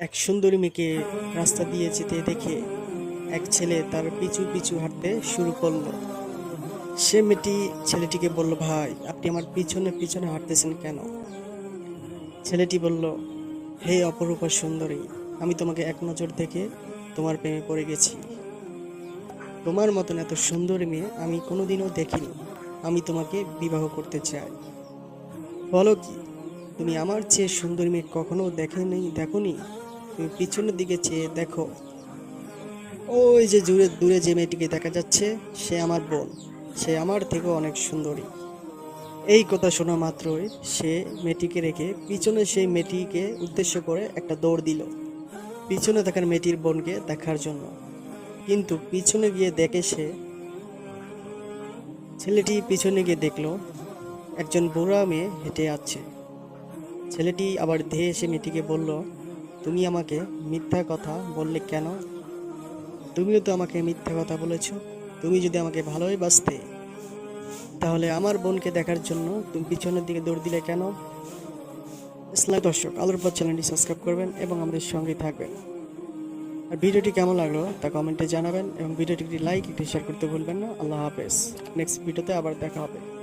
এক সুন্দরী মেয়েকে রাস্তা দিয়ে যেতে দেখে এক ছেলে তার পিছু পিছু হাঁটতে শুরু করল। সে মেয়েটি ছেলেটিকে বলল, ভাই, আপনি আমার পিছনে পিছনে হাঁটতেছেন কেন? ছেলেটি বলল, হে অপরূপা সুন্দরী, আমি তোমাকে এক নজর দেখে তোমার প্রেমে পড়ে গেছি। তোমার মতন এত সুন্দরী মেয়ে আমি কোনোদিনও দেখিনি। আমি তোমাকে বিবাহ করতে চাই। বলো কি, তুমি আমার চেয়ে সুন্দরী মেয়ে কখনো দেখেনি দেখোনি? তুমি পিছনের দিকে চেয়ে দেখো। ওই যে দূরে দূরে যে মেয়েটিকে দেখা যাচ্ছে, সে আমার বোন। সে আমার থেকেও অনেক সুন্দরী। এই কথা শোনা মাত্রই সে মেয়েটিকে রেখে পিছনে সেই মেয়েটিকে উদ্দেশ্য করে একটা দৌড় দিল। পিছনে থাকার মেয়েটির বোনকে দেখার জন্য। কিন্তু পিছনে গিয়ে দেখে সে, ছেলেটি পিছনে গিয়ে দেখল, একজন বুড়া মেয়ে হেঁটে আছে ছেলেটি আবার ধেয়ে এসে মেয়েটিকে বলল তুমি আমাকে মিথ্যা কথা বললে কেন? তুমিও তো আমাকে মিথ্যা কথা বলেছ। তুমি যদি আমাকে ভালোই বাসতে তাহলে আমার বোনকে দেখার জন্য তুমি পিছনের দিকে দৌড় দিলে কেন? ইসলাম দর্শক, আলোর পর চ্যানেলটি সাবস্ক্রাইব করবেন এবং আমাদের সঙ্গে থাকবেন। আর ভিডিওটি কেমন লাগল তা কমেন্টে জানাবেন এবং ভিডিওটি একটি লাইক, একটি শেয়ার করতে ভুলবেন না। আল্লাহ হাফেজ। নেক্সট ভিডিওতে আবার দেখা হবে।